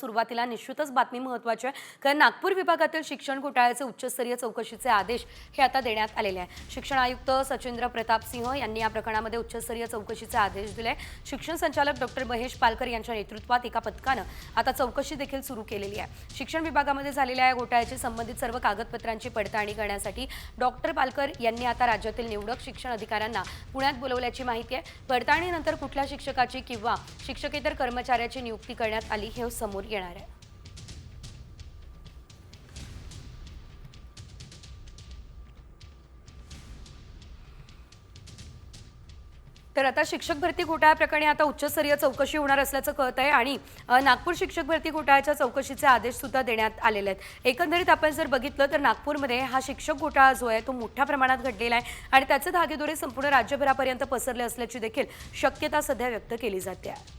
सुरुवातीला निश्चितच बातमी महत्वाची आहे कारण नागपूर विभागातील शिक्षण घोटाळ्याचे उच्चस्तरीय चौकशीचे आदेश हे आता देण्यात आलेले आहे. शिक्षण आयुक्त सचिंद्र प्रताप सिंह यांनी या प्रकरणामध्ये उच्चस्तरीय चौकशीचे आदेश दिले शिक्षण संचालक डॉक्टर महेश पालकर यांच्या नेतृत्वात एका पथकानं आता चौकशी देखील सुरू केलेली आहे. शिक्षण विभागामध्ये झालेल्या या घोटाळ्याची संबंधित सर्व कागदपत्रांची पडताळणी करण्यासाठी डॉक्टर पालकर यांनी आता राज्यातील निवडक शिक्षण अधिकाऱ्यांना पुण्यात बोलवल्याची माहिती आहे. पडताळणीनंतर कुठल्या शिक्षकाची किंवा शिक्षकेतर कर्मचाऱ्याची नियुक्ती करण्यात आली हे समोर येणार आहे. तर आता शिक्षक भरती घोटाळ्याप्रकरणी आता उच्चस्तरीय चौकशी होणार असल्याचं कळत आहे आणि नागपूर शिक्षक भरती घोटाळ्याच्या चौकशीचे आदेश सुद्धा देण्यात आलेले आहेत. एकंदरीत आपण जर बघितलं तर नागपूरमध्ये हा शिक्षक घोटाळा जो आहे तो मोठ्या प्रमाणात घडलेला आहे आणि त्याचे धागेदोरे संपूर्ण राज्यभरापर्यंत पसरले असल्याची देखील शक्यता सध्या व्यक्त केली जाते आहे.